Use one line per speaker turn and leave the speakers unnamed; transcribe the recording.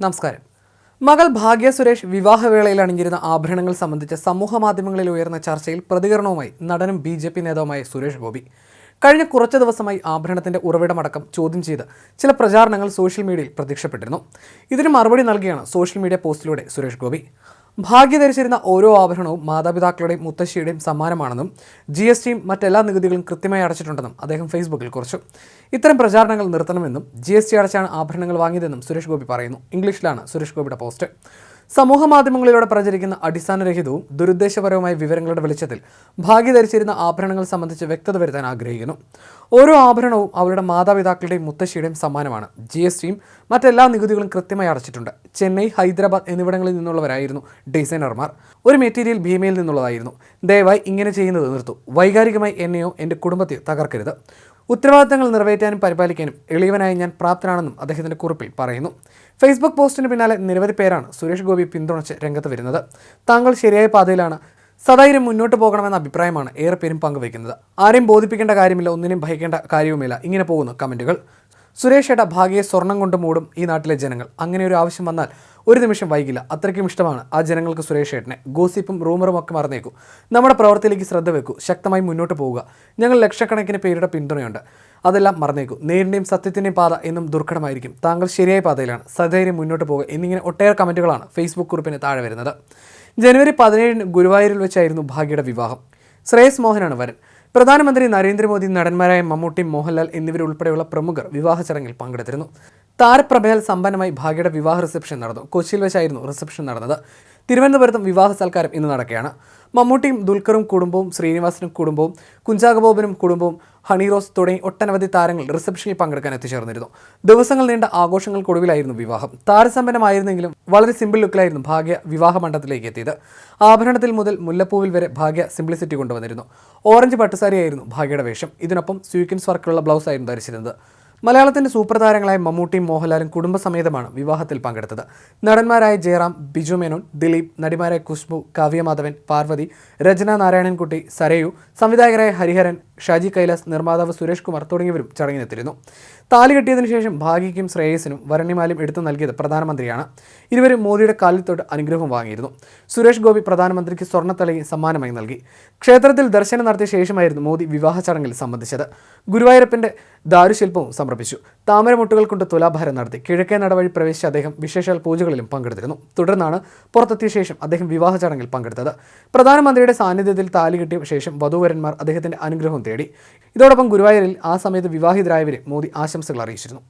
നമസ്കാരം. മകൾ ഭാഗ്യ സുരേഷ് വിവാഹവേളയിൽ അണിഞ്ഞിരുന്ന ആഭരണങ്ങൾ സംബന്ധിച്ച സമൂഹ മാധ്യമങ്ങളിൽ ഉയർന്ന ചർച്ചയിൽ പ്രതികരണവുമായി നടനും ബി ജെ പി നേതാവുമായ സുരേഷ് ഗോപി. കഴിഞ്ഞ കുറച്ച് ദിവസമായി ആഭരണത്തിന്റെ ഉറവിടമടക്കം ചോദ്യം ചെയ്ത് ചില പ്രചാരണങ്ങൾ സോഷ്യൽ മീഡിയയിൽ പ്രത്യക്ഷപ്പെട്ടിരുന്നു. ഇതിന് മറുപടി നൽകിയാണ് സോഷ്യൽ മീഡിയ പോസ്റ്റിലൂടെ സുരേഷ് ഗോപി. ഭാഗ്യ ധരിച്ചിരുന്ന ഓരോ ആഭരണവും മാതാപിതാക്കളുടെയും മുത്തശ്ശിയുടെയും സമ്മാനമാണെന്നും ജി എസ് ടിയും മറ്റെല്ലാ നികുതികളും കൃത്യമായി അടച്ചിട്ടുണ്ടെന്നും അദ്ദേഹം ഫേസ്ബുക്കിൽ കുറിച്ചു. ഇത്തരം പ്രചാരണങ്ങൾ നിർത്തണമെന്നും ജി എസ് ടി അടച്ചാണ് ആഭരണങ്ങൾ വാങ്ങിയതെന്നും സുരേഷ് ഗോപി പറയുന്നു. ഇംഗ്ലീഷിലാണ് സുരേഷ് ഗോപിയുടെ പോസ്റ്റ്. സമൂഹ മാധ്യമങ്ങളിലൂടെ പ്രചരിക്കുന്ന അടിസ്ഥാനരഹിതവും ദുരുദ്ദേശപരവുമായ വിവരങ്ങളുടെ വെളിച്ചത്തിൽ ഭാഗ്യ ധരിച്ചിരുന്ന ആഭരണങ്ങൾ സംബന്ധിച്ച് വ്യക്തത വരുത്താൻ ആഗ്രഹിക്കുന്നു. ഓരോ ആഭരണവും അവരുടെ മാതാപിതാക്കളുടെയും മുത്തശ്ശിയുടെയും സമ്മാനമാണ്. ജി എസ് ടിയും മറ്റെല്ലാ നികുതികളും കൃത്യമായി അടച്ചിട്ടുണ്ട്. ചെന്നൈ ഹൈദരാബാദ് എന്നിവിടങ്ങളിൽ നിന്നുള്ളവരായിരുന്നു ഡിസൈനർമാർ. ഒരു മെറ്റീരിയൽ ഭീമയിൽ നിന്നുള്ളതായിരുന്നു. ദയവായി ഇങ്ങനെ ചെയ്യുന്നത് നിർത്തു. വൈകാരികമായി എന്നെയോ എന്റെ കുടുംബത്തെയോ തകർക്കരുത്. ഉത്തരവാദിത്തങ്ങൾ നിറവേറ്റാനും പരിപാലിക്കാനും എളിയവനായി ഞാൻ പ്രാപ്തനാണെന്നും അദ്ദേഹത്തിന്റെ കുറിപ്പിൽ പറയുന്നു. ഫേസ്ബുക്ക് പോസ്റ്റിന് പിന്നാലെ നിരവധി പേരാണ് സുരേഷ് ഗോപി പിന്തുണച്ച് രംഗത്ത് വരുന്നത്. താങ്കൾ ശരിയായ പാതയിലാണ് സധൈര്യം മുന്നോട്ട് പോകണമെന്ന അഭിപ്രായമാണ് ഏറെ പേരും പങ്കുവയ്ക്കുന്നത്. ആരെയും ബോധിപ്പിക്കേണ്ട കാര്യമില്ല ഒന്നിനെയും ഭയക്കേണ്ട കാര്യവുമില്ല. ഇങ്ങനെ പോകുന്നു കമന്റുകൾ. സുരേഷ് ഏട്ട ഭാഗ്യയെ സ്വർണം കൊണ്ട് മൂടും ഈ നാട്ടിലെ ജനങ്ങൾ. അങ്ങനെ ഒരു ആവശ്യം വന്നാൽ ഒരു നിമിഷം വൈകില്ല. അത്രയ്ക്കും ഇഷ്ടമാണ് ആ ജനങ്ങൾക്ക് സുരേഷ് ഏട്ടനെ ഗോസിപ്പും റൂമറും ഒക്കെ മറന്നേക്കൂ. നമ്മുടെ പ്രവർത്തിയിലേക്ക് ശ്രദ്ധ വെക്കൂ. ശക്തമായി മുന്നോട്ട് പോവുക. ഞങ്ങൾ ലക്ഷക്കണക്കിന് പേരുടെ പിന്തുണയുണ്ട്. അതെല്ലാം മറന്നേക്കൂ. നേരിന്റെയും സത്യത്തിന്റെയും പാത എന്നും ദുർഘടമായിരിക്കും. താങ്കൾ ശരിയായ പാതയിലാണ്. സധൈര്യം മുന്നോട്ട് പോവുക എന്നിങ്ങനെ ഒട്ടേറെ കമന്റുകളാണ് ഫേസ്ബുക്ക് കുറിപ്പിന് താഴെ വരുന്നത്. ജനുവരി പതിനേഴിന് ഗുരുവായൂരിൽ വെച്ചായിരുന്നു ഭാഗ്യയുടെ വിവാഹം. ശ്രേയസ് മോഹനാണ് വരൻ. പ്രധാനമന്ത്രി നരേന്ദ്രമോദി നടന്മാരായ മമ്മൂട്ടി മോഹൻലാൽ എന്നിവരുൾപ്പെടെയുള്ള പ്രമുഖർ വിവാഹ ചടങ്ങിൽ പങ്കെടുത്തിരുന്നു. താരപ്രഭയാൽ സമ്പന്നമായി ഭാഗ്യയുടെ വിവാഹ റിസപ്ഷൻ നടന്നു. കൊച്ചിയിൽ വെച്ചായിരുന്നു റിസപ്ഷൻ നടന്നത്. തിരുവനന്തപുരത്തും വിവാഹ സൽക്കാരം ഇന്ന് നടക്കുകയാണ്. മമ്മൂട്ടിയും ദുൽഖറും കുടുംബവും ശ്രീനിവാസനും കുടുംബവും കുഞ്ചാകബോബനും കുടുംബവും ഹണി റോസ് തുടങ്ങി ഒട്ടനവധി താരങ്ങൾ റിസപ്ഷനിൽ പങ്കെടുക്കാൻ എത്തിച്ചേർന്നിരുന്നു. ദിവസങ്ങൾ നീണ്ട ആഘോഷങ്ങൾക്കൊടുവിലായിരുന്നു വിവാഹം. താരസമ്പന്നമായിരുന്നെങ്കിലും വളരെ സിമ്പിൾ ലുക്കിലായിരുന്നു ഭാഗ്യ വിവാഹ മണ്ഡപത്തിലേക്ക് എത്തിയത്. ആഭരണത്തിൽ മുതൽ മുല്ലപ്പൂവിൽ വരെ ഭാഗ്യ സിംപ്ലിസിറ്റി കൊണ്ടുവന്നിരുന്നു. ഓറഞ്ച് പട്ടുസാരിയായിരുന്നു ഭാഗ്യയുടെ വേഷം. ഇതിനൊപ്പം സ്വീക്കൻസ് വർക്കുള്ള ബ്ലൗസ് ആയിരുന്നു ധരിച്ചിരുന്നത്. മലയാളത്തിന്റെ സൂപ്പർ താരങ്ങളായ മമ്മൂട്ടിയും മോഹൻലാലും കുടുംബസമേതമാണ് വിവാഹത്തിൽ പങ്കെടുത്തത്. നടന്മാരായ ജയറാം ബിജു മേനോൻ ദിലീപ് നടിമാരായ കുഷ്ബു കാവ്യമാധവൻ പാർവതി രചന നാരായണൻകുട്ടി സരയു സംവിധായകരായ ഹരിഹരൻ ഷാജി കൈലാസ് നിർമ്മാതാവ് സുരേഷ് കുമാർ തുടങ്ങിയവരും ചടങ്ങിനെത്തിയിരുന്നു. താലി കെട്ടിയതിനു ശേഷം ഭാഗ്യയ്ക്കും ശ്രേയസിനും വരണ്യമാലും എടുത്തു നൽകിയത് പ്രധാനമന്ത്രിയാണ്. ഇരുവരും മോദിയുടെ കാലിൽ തൊട്ട് അനുഗ്രഹം വാങ്ങിയിരുന്നു. സുരേഷ് ഗോപി പ്രധാനമന്ത്രിക്ക് സ്വർണത്തലയും സമ്മാനമായി നൽകി. ക്ഷേത്രത്തിൽ ദർശനം നടത്തിയ ശേഷമായിരുന്നു മോദി വിവാഹ ചടങ്ങിൽ സംബന്ധിച്ചത്. ഗുരുവായൂരപ്പന്റെ ദാരുശില്പവും സമർപ്പിച്ചു. താമരമുട്ടുകൾ കൊണ്ട് തുലാഭാരം നടത്തി. കിഴക്കേ നടവഴി പ്രവേശിച്ച അദ്ദേഹം വിശേഷാൽ പൂജകളിലും പങ്കെടുത്തിരുന്നു. തുടർന്നാണ് പുറത്തെത്തിയ ശേഷം അദ്ദേഹം വിവാഹ ചടങ്ങിൽ പങ്കെടുത്തത്. പ്രധാനമന്ത്രിയുടെ സാന്നിധ്യത്തിൽ താലി കിട്ടിയ ശേഷം വധുവരന്മാർ അദ്ദേഹത്തിന്റെ അനുഗ്രഹം തേടി. ഇതോടൊപ്പം ഗുരുവായൂരിൽ ആ സമയത്ത് വിവാഹിതരായവരെ മോദി ആശംസകൾ അറിയിച്ചിരുന്നു.